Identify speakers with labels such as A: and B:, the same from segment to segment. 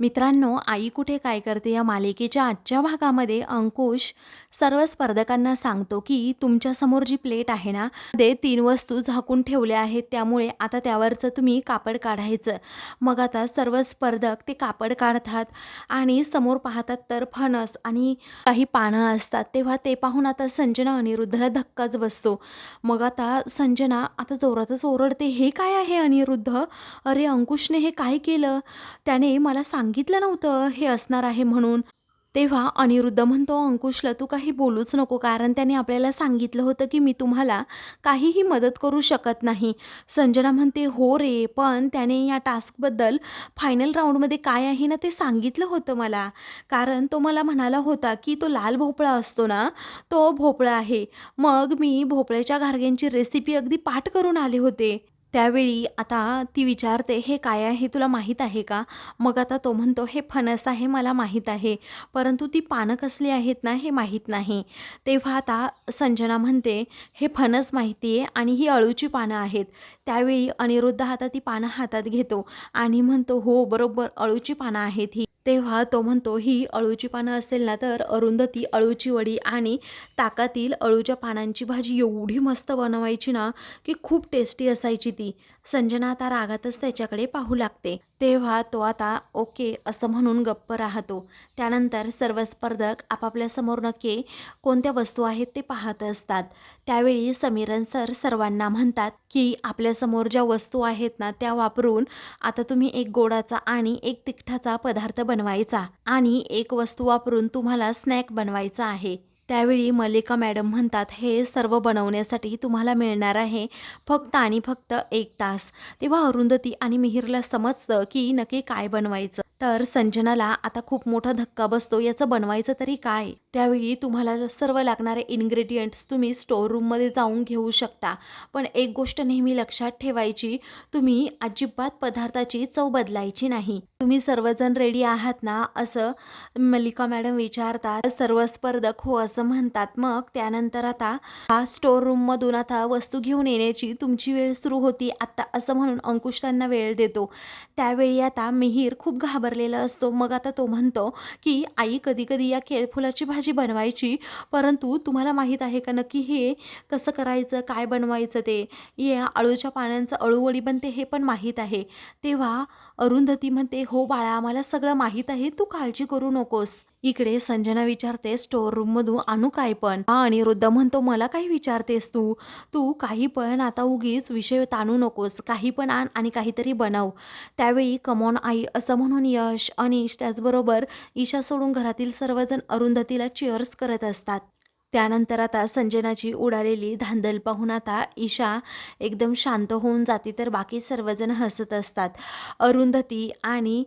A: मित्रांनो आई कुठे काय करते या मालिकेच्या आजच्या भागामध्ये अंकुश सर्व स्पर्धकांना सांगतो की तुमच्यासमोर जी प्लेट आहे ना ते तीन वस्तू झाकून ठेवल्या आहेत. त्यामुळे आता त्यावरचं तुम्ही कापड काढायचं. मग आता सर्व स्पर्धक ते कापड काढतात आणि समोर पाहतात तर फणस आणि काही पानं असतात. तेव्हा ते पाहून आता संजना अनिरुद्धला धक्काच बसतो. मग आता संजना आता जोरातच ओरडते हे काय आहे अनिरुद्ध? अरे अंकुशने हे काय केलं? त्याने मला सांग सांगितलं नव्हतं हे असणार आहे म्हणून. तेव्हा अनिरुद्ध म्हणतो अंकुशला तू काही बोलूच नको कारण त्याने आपल्याला सांगितलं होतं की मी तुम्हाला काहीही मदत करू शकत नाही. संजना म्हणते हो रे पण त्याने या टास्कबद्दल फायनल राऊंडमध्ये काय आहे ना ते सांगितलं होतं मला. कारण तो मला म्हणाला होता की तो लाल भोपळा असतो ना तो भोपळा आहे. मग मी भोपळ्याच्या घारग्यांची रेसिपी अगदी पाठ करून आले होते. त्यावेळी आता ती विचारते हे काय आहे? तुला माहीत आहे का? मग आता तो म्हणतो हे फणस आहे मला माहीत आहे. परंतु ती पानं कसली आहेत ना हे माहीत नाही. तेव्हा आता संजना म्हणते हे फणस माहिती आहे आणि ही अळूची पानं आहेत. त्यावेळी अनिरुद्ध आता ती पानं हातात घेतो आणि म्हणतो हो बरोबर अळूची पानं आहेत ही. तेव्हा तो म्हणतो ही अळूची पानं असेल ना तर अरुंधती अळूची वडी आणि ताकातील अळूच्या पानांची भाजी एवढी मस्त बनवायची ना की खूप टेस्टी असायची होती. संजना आता रागातच त्याच्याकडे पाहू लागते. तेव्हा तो आता ओके असं म्हणून गप्प राहतो. त्यानंतर सर्व स्पर्धक आपापल्या समोर नक्की कोणत्या वस्तू आहेत ते पाहत असतात. त्यावेळी समीरन सर सर्वांना म्हणतात की आपल्यासमोर ज्या वस्तू आहेत ना त्या वापरून आता तुम्ही एक गोडाचा आणि एक तिखटाचा पदार्थ बनवायचा आणि एक वस्तू वापरून तुम्हाला स्नॅक बनवायचा आहे. त्यावेळी मल्लिका मॅडम म्हणतात हे सर्व बनवण्यासाठी तुम्हाला मिळणार आहे फक्त आणि फक्त एक तास. तेव्हा अरुंधती आणि मिहिरला समजतं की नक्की काय बनवायचं. तर संजनाला आता खूप मोठा धक्का बसतो. याचं बनवायचं तरी काय? त्यावेळी तुम्हाला सर्व लागणारे इन्ग्रेडियंट्स तुम्ही स्टोअर रूममध्ये जाऊन घेऊ शकता. पण एक गोष्ट नेहमी लक्षात ठेवायची तुम्ही अजिबात पदार्थाची चव बदलायची नाही. तुम्ही सर्वजण रेडी आहात ना? असं मल्लिका मॅडम विचारतात. सर्व स्पर्धक हो असं म्हणतात. मग त्यानंतर आता हा स्टोअर रूममधून आता वस्तू घेऊन येण्याची तुमची वेळ सुरू होती. आत्ता असं म्हणून अंकुश त्यांना वेळ देतो. त्यावेळी आता मिहीर खूप घाबर वापरलेला असतो. मग आता तो म्हणतो की आई कधी कधी या केळफुलाची भाजी बनवायची परंतु तुम्हाला माहीत आहे का नक्की हे कसं करायचं काय बनवायचं ते? या अळूच्या पाण्याचं अळूवडी बनते हे पण माहीत आहे. तेव्हा अरुंधती म्हणते हो बाळा आम्हाला सगळं माहीत आहे तू काळजी करू नकोस. इकडे संजना विचारते स्टोअर रूममधून आणू काय पण? हा वृद्ध म्हणतो मला काही विचारतेस तू? तू काही पण आता उगीच विषय ताणू नकोस. काही पण आण आणि काहीतरी बनव. त्यावेळी कमॉन आई असं म्हणून यश अनिश त्याचबरोबर ईशा सोडून घरातील सर्वजण अरुंधतीला चिअर्स करत असतात. त्यानंतर आता संजनाची उडालेली धांदल पाहून आता ईशा एकदम शांत होऊन जाते तर बाकी सर्वजण हसत असतात. अरुंधती आणि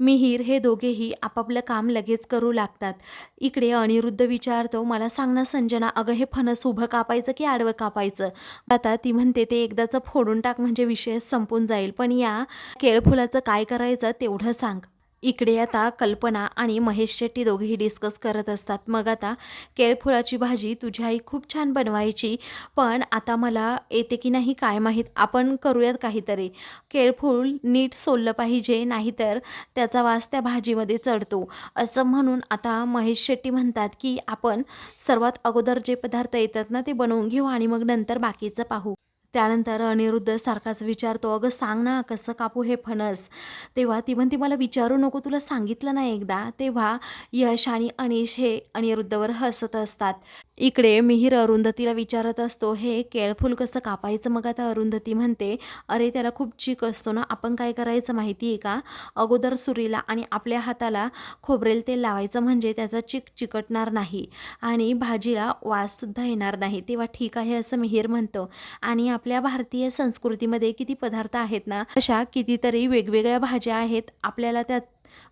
A: मिहीर हे दोघेही आपापलं काम लगेच करू लागतात. इकडे अनिरुद्ध विचारतो मला सांग ना संजना अगं हे फणस उभं कापायचं की आडवं कापायचं? आता ती म्हणते ते एकदाचं फोडून टाक म्हणजे विषय संपून जाईल. पण या केळफुलाचं काय करायचं तेवढं सांग. इकडे आता कल्पना आणि महेश शेट्टी दोघेही डिस्कस करत असतात. मग आता केळफुळाची भाजी तुझी आई खूप छान बनवायची पण आता मला येते की नाही काय माहीत? आपण करूयात काहीतरी. केळफूल नीट सोललं पाहिजे नाहीतर त्याचा वास त्या भाजीमध्ये चढतो. असं म्हणून आता महेश शेट्टी म्हणतात की आपण सर्वात अगोदर जे पदार्थ येतात ना ते बनवून घेऊ आणि मग नंतर बाकीचं पाहू. त्यानंतर अनिरुद्ध सारखाच विचारतो अगं सांग ना कसं कापू हे फणस? तेव्हा ती म्हणते मला विचारू नको तुला सांगितलं ना एकदा. तेव्हा यश आणि अनिश हे अनिरुद्धवर हसत असतात. इकडे मिहीर अरुंधतीला विचारत असतो हे केळफूल कसं कापायचं? मग आता अरुंधती म्हणते अरे त्याला खूप चिक असतो ना आपण काय करायचं माहिती आहे का? अगोदर सुरीला आणि आपल्या हाताला खोबरेल तेल लावायचं म्हणजे त्याचा चिक चिकटणार नाही आणि भाजीला वाससुद्धा येणार नाही. तेव्हा ठीक आहे असं मिहीर म्हणतो. आणि आपल्या भारतीय संस्कृतीमध्ये किती पदार्थ आहेत ना अशा कितीतरी वेगवेगळ्या भाज्या आहेत आपल्याला त्यात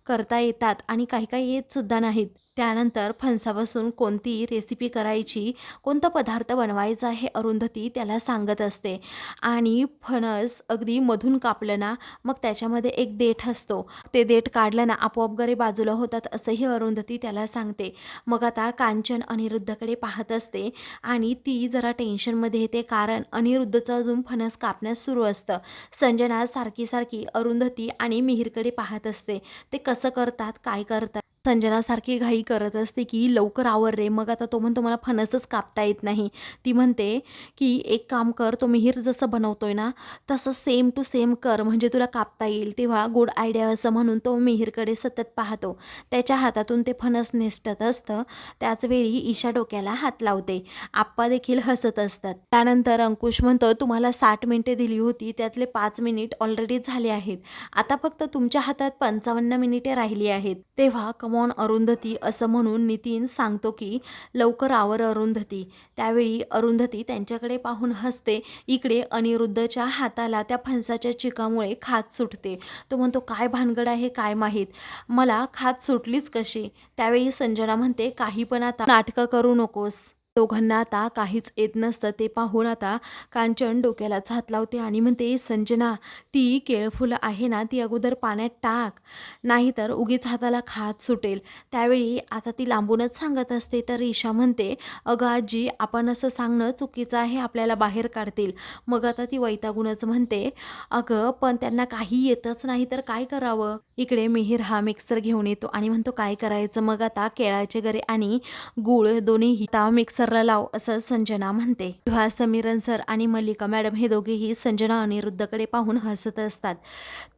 A: करता येतात आणि काही काही येतसुद्धा नाहीत. त्यानंतर फणसापासून कोणती रेसिपी करायची कोणता पदार्थ बनवायचा हे अरुंधती त्याला सांगत असते. आणि फणस अगदी मधून कापलं ना मग त्याच्यामध्ये एक देठ असतो. ते देठ काढलं ना आपोआप गरे बाजूला होतात असंही अरुंधती त्याला सांगते. मग आता कांचन अनिरुद्धकडे पाहत असते आणि ती जरा टेन्शनमध्ये येते कारण अनिरुद्धचं अजून फणस कापण्यास सुरू असतं. संजना सारखी सारखी अरुंधती आणि मिहीरकडे पाहत असते. ते कसं करतात काय करतात? संजनासारखी घाई करत असते की लवकर आवर रे मग आता तो म्हणतो मला फणसच कापता येत नाही. ती म्हणते की एक काम कर तो मिहीर जसं बनवतोय ना तसं सेम टू सेम कर म्हणजे तुला कापता येईल तेव्हा गुड आयडिया असं म्हणून तो मिहीरकडे सतत पाहतो. त्याच्या हातातून ते फणस नेसटत असतं. त्याचवेळी ईशा डोक्याला हात लावते. आप्पा देखील हसत असतात. त्यानंतर अंकुश म्हणतो तुम्हाला साठ मिनिटे दिली होती त्यातले पाच मिनिट ऑलरेडी झाले आहेत. आता फक्त तुमच्या हातात पंचावन्न मिनिटे राहिली आहेत. तेव्हा कमॉन अरुंधती असं म्हणून नितीन सांगतो की लवकर आवर अरुंधती. त्यावेळी अरुंधती त्यांच्याकडे पाहून हसते. इकडे अनिरुद्धच्या हाताला त्या फणसाच्या चिकामुळे खात सुटते. तो म्हणतो काय भानगड आहे काय माहीत? मला खात सुटलीच कशी? त्यावेळी संजना म्हणते काही पण आता नाटकं करू नकोस. दोघांना आता काहीच येत नसतं. ते पाहून आता कांचन डोक्यालाच हात लावते आणि म्हणते संजना ती केळफुलं आहे ना ती अगोदर पाण्यात टाक. नाहीतर उगीच हाताला खात सुटेल. त्यावेळी आता ती लांबूनच सांगत असते. तर ईशा म्हणते अगं आजी आपण असं सांगणं चुकीचं आहे आपल्याला बाहेर काढतील. मग आता ती वैतागूनच म्हणते अगं पण त्यांना काही येतच नाही तर काय करावं? इकडे मिहीर हा मिक्सर घेऊन येतो आणि म्हणतो काय करायचं? मग आता केळाचे गरे आणि गूळ दोन्ही हिता मिक्सर समीरला लाव असं संजना म्हणते. तेव्हा समीरन सर आणि मल्लिका मॅडम हे दोघेही संजना अनिरुद्धकडे पाहून हसत असतात.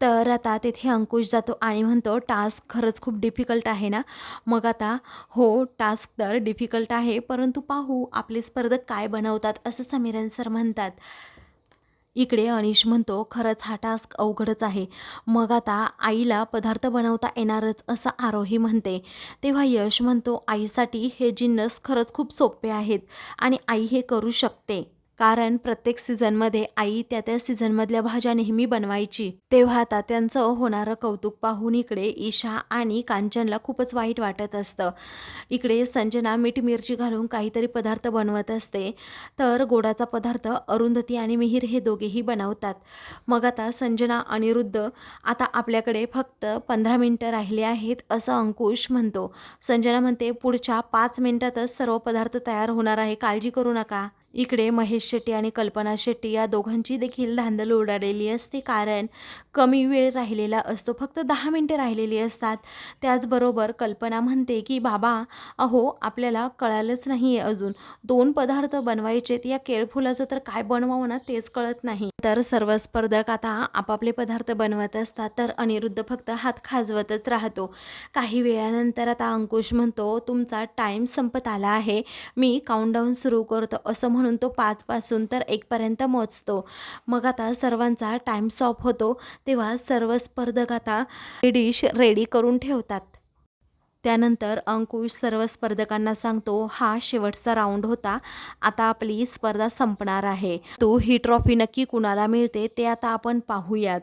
A: तर आता तिथे अंकुश जातो आणि म्हणतो टास्क खरंच खूप डिफिकल्ट आहे ना? मग आता हो टास्क तर डिफिकल्ट आहे परंतु पाहू आपले स्पर्धक काय बनवतात असं समीरन सर म्हणतात. इकडे अनिश म्हणतो खरंच हा टास्क अवघडच आहे. मग आता आईला पदार्थ बनवता येणारच असं आरोही म्हणते. तेव्हा यश म्हणतो आईसाठी हे जिन्नस खरंच खूप सोपे आहेत आणि आई हे करू शकते. कारण प्रत्येक सीझनमध्ये आई त्या त्या सीझनमधल्या भाज्या नेहमी बनवायची. तेव्हा आता त्यांचं होणारं कौतुक पाहून इकडे ईशा आणि कांचनला खूपच वाईट वाटत असतं. इकडे संजना मीठ मिरची घालून काहीतरी पदार्थ बनवत असते. तर गोडाचा पदार्थ अरुंधती आणि मिहीर हे दोघेही बनवतात. मग आता संजना अनिरुद्ध आता आपल्याकडे फक्त पंधरा मिनटं राहिले आहेत असं अंकुश म्हणतो. संजना म्हणते पुढच्या पाच मिनिटातच सर्व पदार्थ तयार होणार आहे. काळजी करू नका. इकडे महेश शेट्टी आणि कल्पना शेट्टी या दोघांची देखील धांदल उडालेली असते. कारण कमी वेळ राहिलेला असतो. फक्त दहा मिनटे राहिलेली असतात. त्याचबरोबर कल्पना म्हणते की बाबा अहो आपल्याला कळालंच नाही आहे अजून. दोन पदार्थ बनवायचेत या केळफुलाचं तर काय बनवावं ना? तेच कळत नाही. तर सर्व स्पर्धक आता आपापले पदार्थ बनवत असतात. तर अनिरुद्ध फक्त हात खाजवतच राहतो. काही वेळानंतर आता अंकुश म्हणतो तुमचा टाईम संपत आला आहे. मी काउंटडाऊन सुरू करतो. असं म्हणून तो पाचपासून तर एकपर्यंत मोजतो. मग आता सर्वांचा टाईम सॉप होतो. तेव्हा सर्व स्पर्धक आता डिश रेडी करून ठेवतात. त्यानंतर अंकुश सर्व स्पर्धकांना सांगतो हा शेवटचा राऊंड होता. आता आपली स्पर्धा संपणार आहे. तो ही ट्रॉफी नक्की कुणाला मिळते ते आता आपण पाहूयात.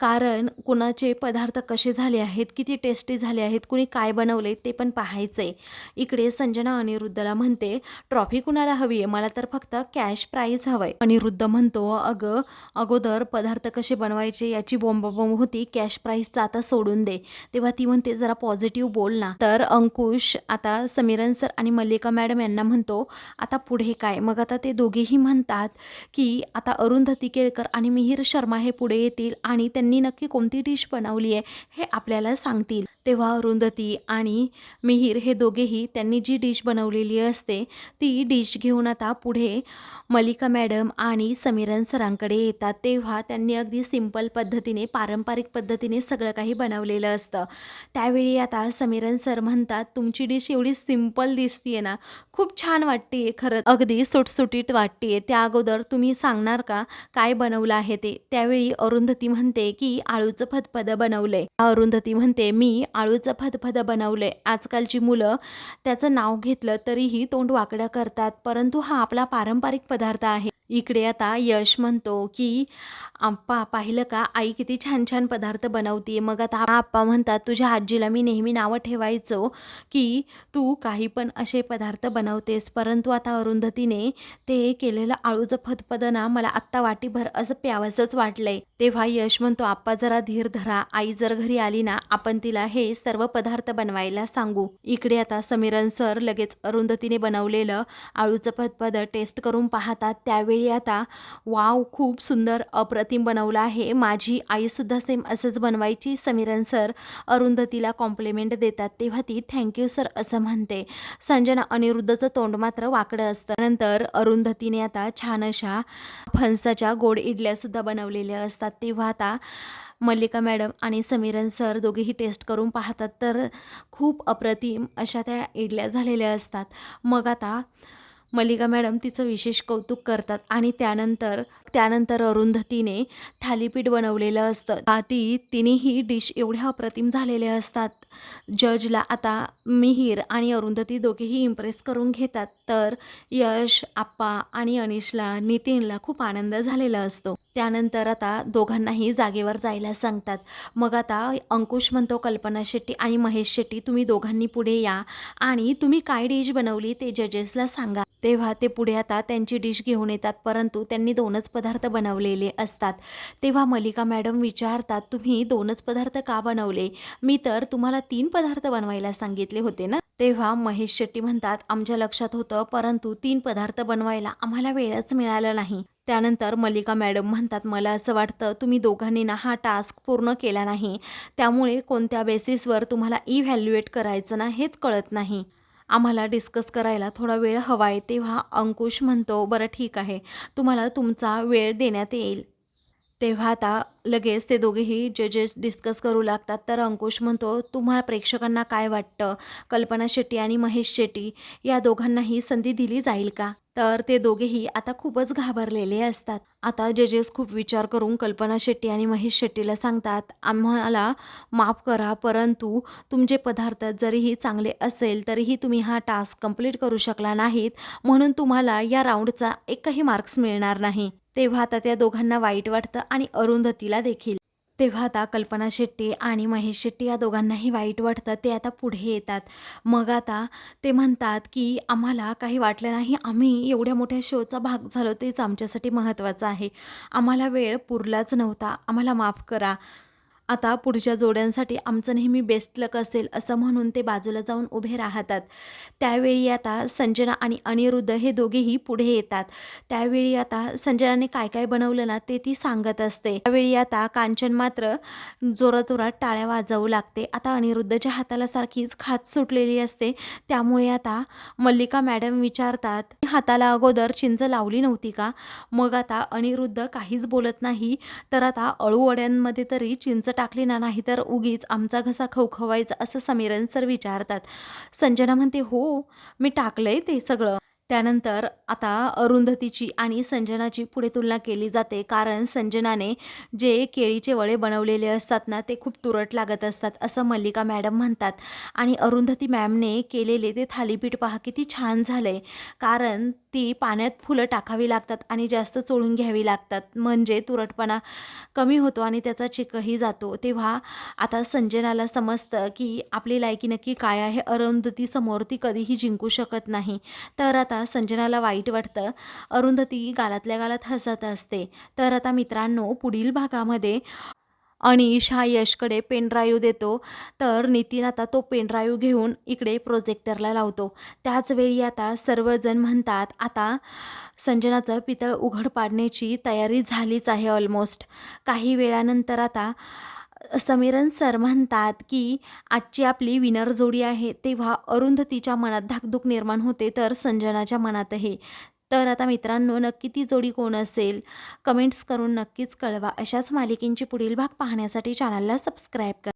A: कारण कुणाचे पदार्थ कसे झाले आहेत किती टेस्टी झाले आहेत कुणी काय बनवले ते पण पाहायचंय इकडे संजना अनिरुद्धला म्हणते ट्रॉफी कुणाला हवी आहे? मला तर फक्त कॅश प्राईज हवंय. अनिरुद्ध म्हणतो अगं अगोदर पदार्थ कसे बनवायचे याची बोंबाबोंब होती. कॅश प्राईजचा आता सोडून दे. तेव्हा ती म्हणते जरा पॉझिटिव्ह बोल ना. तर अंकुश आता समीरन सर आणि मल्लिका मॅडम यांना म्हणतो आता पुढे काय? मग आता ते दोघेही म्हणतात की आता अरुंधती केळकर आणि मिहीर शर्मा हे पुढे येतील आणि त्यांनी नक्की कोणती डिश बनवली आहे हे आपल्याला सांगतील. तेव्हा अरुंधती आणि मिहीर हे दोघेही त्यांनी जी डिश बनवलेली असते ती डिश घेऊन आता पुढे मलिका मॅडम आणि समीरन सरांकडे येतात. तेव्हा त्यांनी अगदी सिंपल पद्धतीने पारंपरिक पद्धतीने सगळं काही बनवलेलं असतं. त्यावेळी आता समीरन सर म्हणतात तुमची डिश एवढी सिंपल दिसतीये ना. खूप छान वाटते खरंच. अगदी सुटसुटीत वाटते त्या अगोदर तुम्ही सांगणार का? काय बनवलं आहे ते? त्यावेळी अरुंधती म्हणते की आळूचं फदफद बनवलंय. अरुंधती म्हणते मी आळूचं फदफद बनवलंय. आजकालची मुलं त्याचं नाव घेतलं तरीही तोंड वाकडं करतात परंतु हा आपला पारंपरिक पदार्थ आहे. इकडे आता यश म्हणतो की आप्पा पाहिलं का? आई किती छान छान पदार्थ बनवते मग आता आप्पा म्हणतात तुझ्या आजीला मी नेहमी नावं ठेवायचं समजायचो की तू काही पण असे पदार्थ बनवतेस परंतु आता अरुंधतीने ते केलेलं आळूचं फतपदना ना मला आत्ता वाटीभर असं प्यावंसंच वाटलंय. तेव्हा यश म्हणतो आप्पा जरा धीर धरा आई जर घरी आली ना आपण तिला हे सर्व पदार्थ बनवायला सांगू. इकडे आता समीरन सर लगेच अरुंधतीने बनवलेलं आळूचं फतपद टेस्ट करून पाहतात. त्यावेळी आता वाव खूप सुंदर अप्रतिम बनवलं आहे. माझी आईसुद्धा सेम असंच बनवायची. समीरन सर अरुंधतीला कॉम्प्लिमेंट देतात. ते तेव्हा ती थँक्यू सर असं म्हणते. संजना अनिरुद्धचं तोंड मात्र वाकडं असतं. नंतर अरुंधतीने आता छान अशा फणसाच्या गोड इडल्यासुद्धा बनवलेल्या असतात. तेव्हा आता मल्लिका मॅडम आणि समीरन सर दोघेही टेस्ट करून पाहतात तर खूप अप्रतिम अशा त्या इडल्या झालेल्या असतात. मग आता मल्लिका मॅडम तिचं विशेष कौतुक करतात आणि त्यानंतर त्यानंतर अरुंधतीने थालीपीठ बनवलेलं असतं. ती तिन्ही डिश एवढ्या अप्रतिम झालेल्या असतात. जजला आता मिहीर आणि अरुंधती दोघेही इम्प्रेस करून घेतात. तर यश आप्पा आणि अनिशला नितीनला खूप आनंद झालेला असतो. त्यानंतर आता दोघांनाही जागेवर जायला सांगतात. मग आता अंकुश म्हणतो कल्पना शेट्टी आणि महेश शेट्टी तुम्ही दोघांनी पुढे या आणि तुम्ही काय डिश बनवली ते जजेसला सांगा. तेव्हा ते पुढे आता त्यांची डिश घेऊन येतात परंतु त्यांनी दोनच पदार्थ बनवलेले असतात. तेव्हा मलिका मॅडम विचारतात तुम्ही दोनच पदार्थ का बनवले? मी तर तुम्हाला तीन पदार्थ बनवायला सांगितले होते ना? तेव्हा महेश शेट्टी म्हणतात आमच्या लक्षात होतं परंतु तीन पदार्थ बनवायला आम्हाला वेळच मिळाला नाही. त्यानंतर मल्लिका मॅडम म्हणतात मला असं वाटतं तुम्ही दोघांनी ना हा टास्क पूर्ण केला नाही. त्यामुळे कोणत्या बेसिसवर तुम्हाला इव्हॅल्युएट करायचं ना हेच कळत नाही. आम्हाला डिस्कस करायला थोडा वेळ हवा आहे तेव्हा अंकुश म्हणतो बरं ठीक आहे. तुम्हाला तुमचा वेळ देण्यात येईल. तेव्हा आता लगेच ते दोघेही जजेस डिस्कस करू लागतात तर अंकुश म्हणतो तुम्हाला प्रेक्षकांना काय वाटतं? कल्पना शेट्टी आणि महेश शेट्टी या दोघांनाही संधी दिली जाईल का? तर ते दोघेही आता खूपच घाबरलेले असतात. आता जजेस खूप विचार करून कल्पना शेट्टी आणि महेश शेट्टीला सांगतात आम्हाला माफ करा परंतु तुमचे पदार्थ जरीही चांगले असेल तरीही तुम्ही हा टास्क कंप्लीट करू शकला नाहीत म्हणून तुम्हाला या राऊंडचा एकही मार्क्स मिळणार नाही. तेव्हा आता त्या दोघांना वाईट वाटतं आणि अरुंधतीला देखील. तेव्हा आता कल्पना शेट्टी आणि महेश शेट्टी या दोघांनाही वाईट वाटतं ते आता पुढे येतात. मग आता ते म्हणतात की आम्हाला काही वाटलं नाही आम्ही एवढ्या मोठ्या शोचा भाग झालो तेच आमच्यासाठी महत्त्वाचं आहे. आम्हाला वेळ पुरलाच नव्हता आम्हाला माफ करा. आता पुढच्या जोड्यांसाठी आमचं नेहमी बेस्ट लक असेल असं म्हणून ते बाजूला जाऊन उभे राहतात. त्यावेळी आता संजना आणि अनिरुद्ध हे दोघेही पुढे येतात. त्यावेळी आता संजनाने काय काय बनवलं ना ते ती सांगत असते. त्यावेळी आता कांचन मात्र जोराजोरात टाळ्या वाजवू लागते. आता अनिरुद्धच्या हाताला सारखीच खात सुटलेली असते. त्यामुळे आता मल्लिका मॅडम विचारतात हाताला अगोदर चिंच लावली नव्हती का? मग आता अनिरुद्ध काहीच बोलत नाही. तर आता अळूवड्यांमध्ये तरी चिंच टाकली ना नाही तर उगीच आमचा घसा खवखवायचा असं समीरन सर विचारतात. संजना म्हणते हो मी टाकलंय ते सगळं. त्यानंतर आता अरुंधतीची आणि संजनाची पुढे तुलना केली जाते. कारण संजनाने जे केळीचे वडे बनवलेले असतात ना ते खूप तुरट लागत असतात असं मल्लिका मॅडम म्हणतात. आणि अरुंधती मॅमने केलेले ते थालीपीठ पहा किती छान झालं आहे कारण ती पाण्यात फुलं टाकावी लागतात आणि जास्त चोळून घ्यावी लागतात. म्हणजे तुरटपणा कमी होतो आणि त्याचा चिकही जातो. तेव्हा आता संजनाला समजतं की आपली लायकी नक्की काय आहे. अरुंधतीसमोर ती कधीही जिंकू शकत नाही. तर आता संजनाला वाईट वाटतं. अरुंधती गालातल्या गालात हसत असते. तर आता मित्रांनो पुढील भागामध्ये अनिश हा यशकडे पेनड्राईव्ह देतो. तर नितीन आता तो पेनड्राईव्ह घेऊन इकडे प्रोजेक्टरला लावतो. त्याचवेळी आता सर्वजण म्हणतात आता संजनाचं पितळ उघड पाडण्याची तयारी झालीच आहे ऑलमोस्ट काही वेळानंतर आता समीरन सर म्हणतात की आजची आपली विनर जोडी आहे. तेव्हा अरुंधतीच्या मनात धाकधूक निर्माण होते तर संजनाच्या मनातही. तर आता मित्रांनो नक्की ती जोडी कोण असेल? कमेंट्स करून नक्कीच कळवा. अशाच मालिकेंची पुढील भाग पाहण्यासाठी चॅनलला सबस्क्राईब करा.